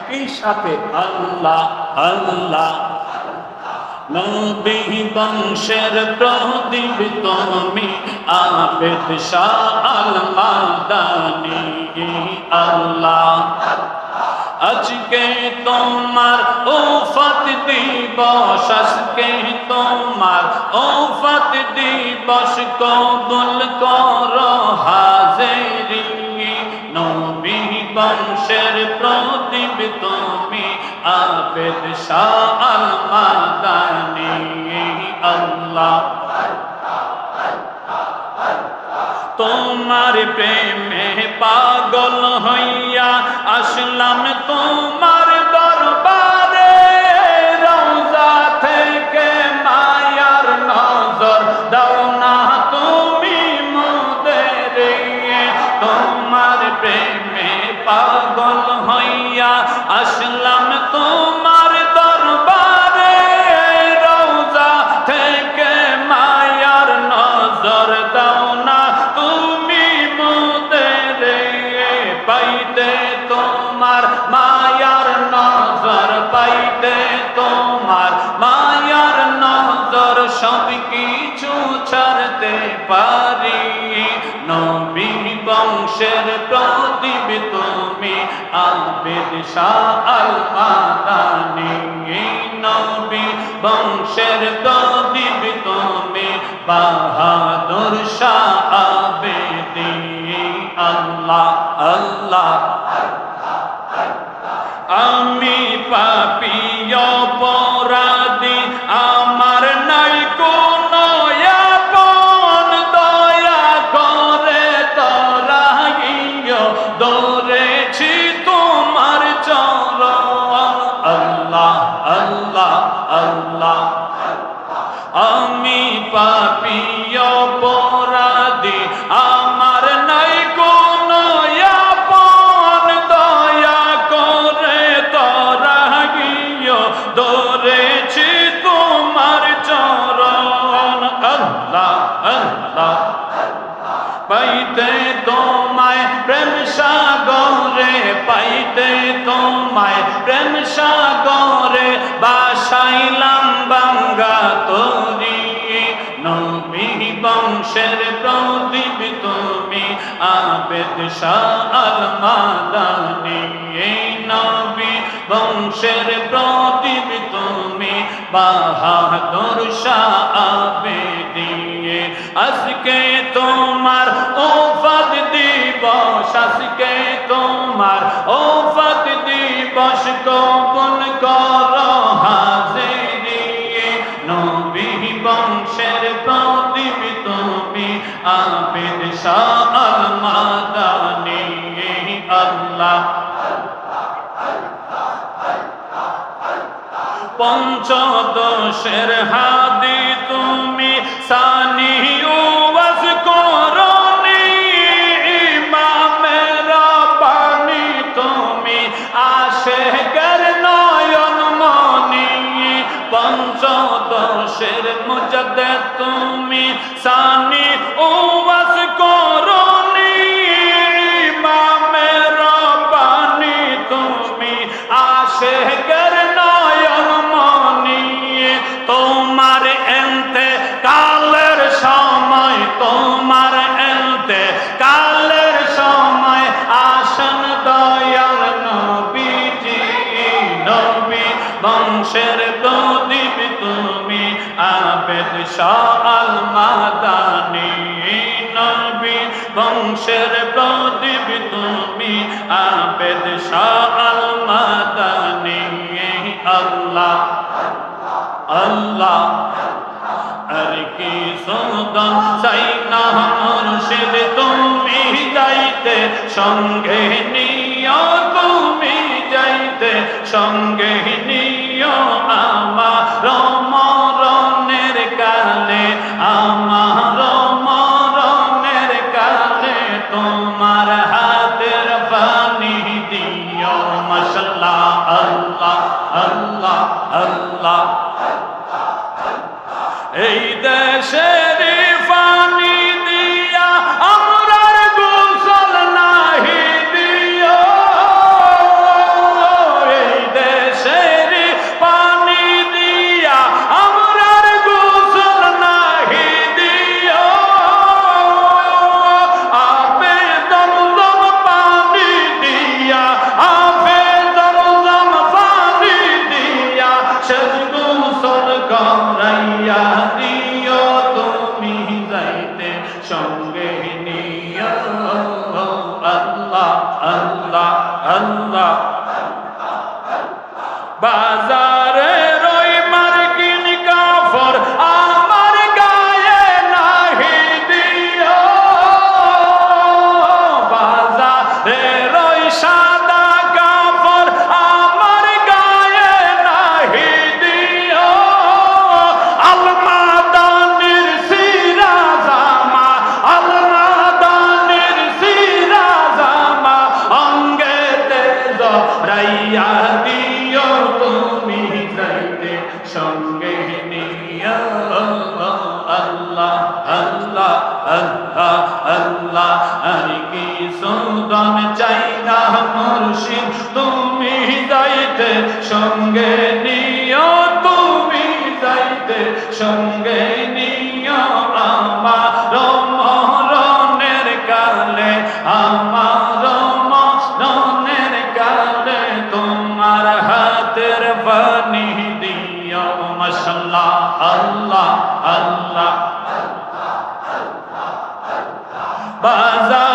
একই সাথে আল্লাহ আল্লাহ। নবী বংশের প্রদীপ তুমি আবেদ শাহ আল্লাহ। আজকে তোমার ওফত দিবস, আজকে তোমার ওফত দিবস কবুল কর হাজেরি। নবী প্রদীপ তুমি আবেদ শাহ আল মাদানি আল্লাহ। তোমার প্রেমে পাগল হইয়া আসলাম তোমার আসলাম তোমার দরবারে, রওজা থেকে মায়ার নজর দাও না। তুমি মোদের পাইতে, তোমার মায়ার নজর পাইতে, তোমার মায়ার নজর সব কিছু ছাড়তে পারি। আলবেদ শাহ আল মাদানি নবী বংশের প্রদীপ তুমি বাহাদুর শাহ আবেদি আল্লাহ আল্লাহ আমি পাপি প্রেম সাগরে বাসাইলাম বাঙ্গা তরি। নবী বংশের প্রদীপ তুমি, আবেদ শাহ মাদানি নবী বংশের প্রদীপ তুমি, বাহাদুর শাহ আবেদি। আজকে দিবস কবুল কর হাজিরি নবী বংশের প্রদীপ তুমি আবেদ শাহ আল আল্লাহ পঞ্চদশের হাদি পঞ্চদশের মুজদে তুমি সানি আল মাদানি নবী, বংশের প্রদীপ, তুমি আবেদ শাহ আল মাদানি আল্লাহ আল্লাহ। আর কি সুদন চাই না মুর্শিদ, তুমি যাইতে, সঙ্গে নিও তুমি যাইতে, সঙ্গে নিও আল্লাহ আমার মনের কালে তোমার হাতের বানি দিও মশলা আল্লাহ আল্লাহ। বাজার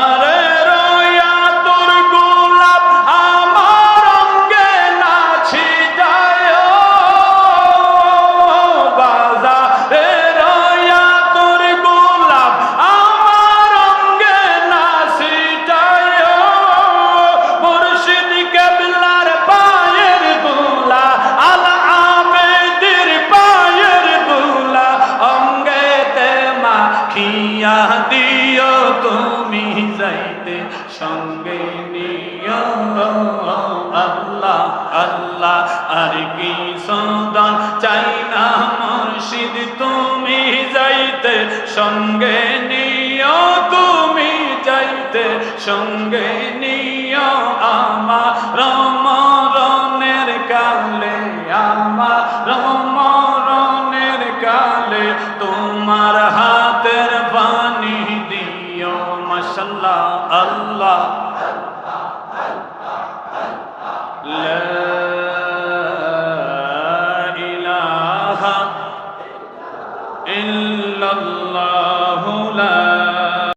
সঙ্গে নিয় আল্লাহ আল্লাহ, আর কি সদা চাই না মুর্শিদ, তুমি যাইতে। সঙ্গে নিয়, তুমি যাইতে। সঙ্গে নিয় আমার মাশাল্লাহ আল্লাহ।